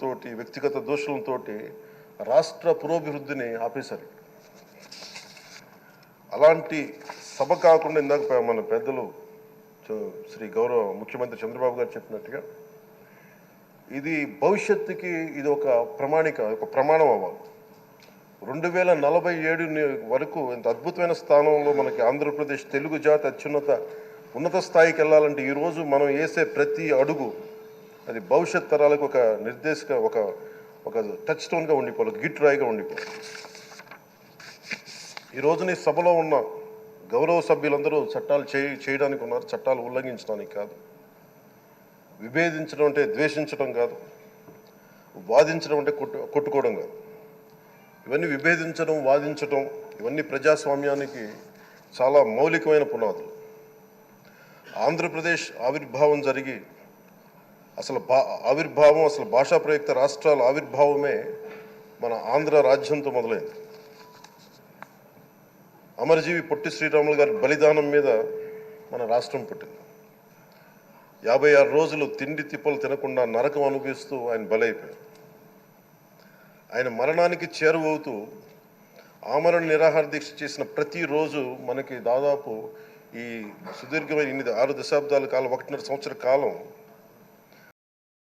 తోటి వ్యక్తిగత దోషులతోటి రాష్ట్ర పురోభివృద్ధిని ఆపేశారు. అలాంటి సభ కాకుండా ఇందాక మన పెద్దలు శ్రీ గౌరవ ముఖ్యమంత్రి చంద్రబాబు గారు చెప్పినట్టుగా ఇది భవిష్యత్తుకి ఇది ఒక ప్రమాణిక ఒక ప్రమాణం అవ్వాలి. రెండు వేల నలభై ఏడు వరకు ఇంత అద్భుతమైన స్థానంలో మనకి ఆంధ్రప్రదేశ్ తెలుగు జాతి అత్యున్నత ఉన్నత స్థాయికి వెళ్ళాలంటే ఈరోజు మనం వేసే ప్రతి అడుగు అది భవిష్యత్ తరాలకు ఒక నిర్దేశక ఒక ఒక టచ్ స్టోన్గా ఉండిపోవాలి గిట్ రాయిగా ఉండిపోవాలి. ఈ నీ సభలో ఉన్న గౌరవ సభ్యులందరూ చట్టాలు చే చేయడానికి ఉన్నారు చట్టాలు ఉల్లంఘించడానికి కాదు. విభేదించడం అంటే ద్వేషించడం కాదు. వాదించడం అంటే కొట్టు కొట్టుకోవడం కాదు. ఇవన్నీ విభేదించడం వాదించడం ఇవన్నీ ప్రజాస్వామ్యానికి చాలా మౌలికమైన పునాదులు. ఆంధ్రప్రదేశ్ ఆవిర్భావం జరిగి అసలు భా ఆవిర్భావం అసలు భాషా ప్రయుక్త రాష్ట్రాల ఆవిర్భావమే మన ఆంధ్ర రాజ్యంతో మొదలైంది. అమరజీవి పొట్టి శ్రీరాములు గారి బలిదానం మీద మన రాష్ట్రం పుట్టింది. యాభై ఆరు రోజులు తిండి తిప్పలు తినకుండా నరకం అనుభవిస్తూ ఆయన బలైపోయారు. ఆయన మరణానికి చేరువవుతూ ఆమరణ నిరాహార దీక్ష చేసిన ప్రతిరోజు మనకి దాదాపు ఈ సుదీర్ఘమైన ఎనిమిది ఆరు దశాబ్దాల కాలం ఒకటిన్నర సంవత్సర కాలం